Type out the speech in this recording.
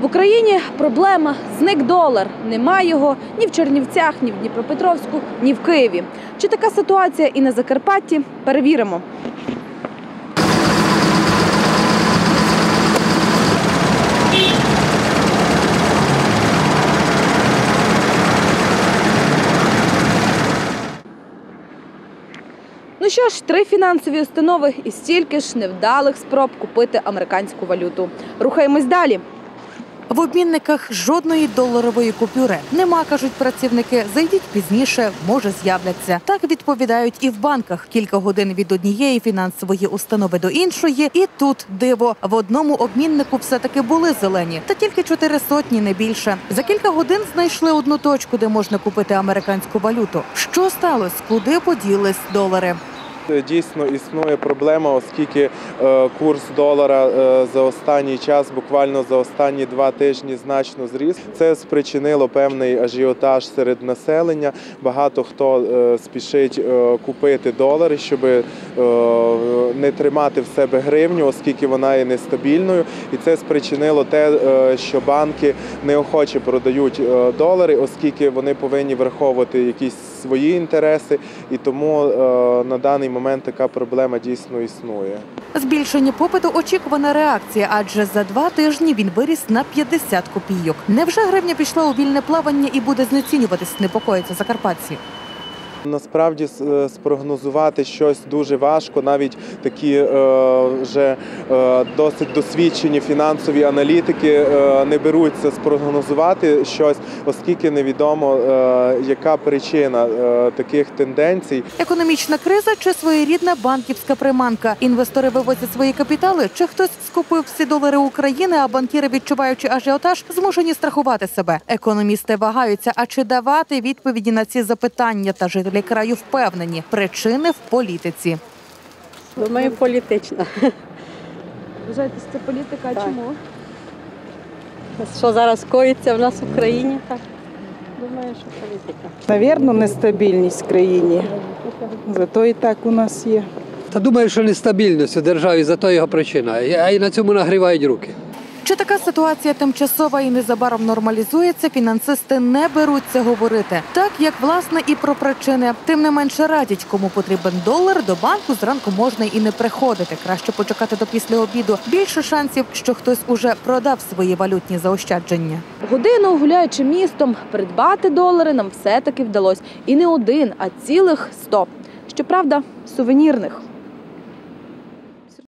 В Україні проблема зник долар. Нема його ні в Чернівцях, ні в Дніпропетровську, ні в Києві. Чи така ситуація і на Закарпатті? Перевіримо. Ну що ж, три фінансові установи і стільки ж невдалих спроб купити американську валюту. Рухаємось далі. В обмінниках жодної доларової купюри нема, кажуть працівники. Зайдіть пізніше, може з'являться. Так відповідають і в банках. Кілька годин від однієї фінансової установи до іншої. І тут диво в одному обміннику все таки були зелені, та тільки чотири сотні, не більше. За кілька годин знайшли одну точку, де можна купити американську валюту. Що сталося? Куди поділись долари? Дійсно існує проблема, оскільки е, курс долара е, за останній час, буквально за останні два тижні, значно зріс. Це спричинило певний ажіотаж серед населення. Багато хто е, спішить е, купити долари, щоб е, не тримати в себе гривню, оскільки вона є нестабільною. І це спричинило те, е, що банки неохоче продають е, долари, оскільки вони повинні враховувати якісь свої інтереси, і тому е, на даний момент така проблема дійсно існує. Збільшення попиту очікувана реакція, адже за два тижні він виріс на 50 копійок. Невже гривня пішла у вільне плавання і буде знецінюватись, непокоїться закарпатці? Насправді е, спрогнозувати щось дуже важко. Навіть такі е, вже досить досвідчені фінансові аналітики е, не беруться спрогнозувати щось, оскільки невідомо, е, яка причина е, таких тенденцій. Економічна криза чи своєрідна банківська приманка? Інвестори вивозять свої капітали, чи хтось скупив всі долари України, а банкіри, відчуваючи ажіотаж, змушені страхувати себе. Економісти вагаються, а чи давати відповіді на ці запитання та жителі краю впевнені причини в політиці. Думаю, політична. Вважаєте, це політика? Так. Чому? Що зараз коїться в нас в Україні, так думаю, що політика. Навірно, нестабільність в країні. Зато і так у нас є. Та думаю, що нестабільність у державі, зато його причина. А і на цьому нагрівають руки. Чи така ситуація тимчасова і незабаром нормалізується? Фінансисти не беруться говорити, так як власне і про причини. Тим не менше радять, кому потрібен долар, до банку зранку можна і не приходити. Краще почекати до після обіду. Більше шансів, що хтось уже продав свої валютні заощадження. Годину гуляючи містом, придбати долари нам все-таки вдалося. І не один, а цілих сто. Щоправда, сувенірних.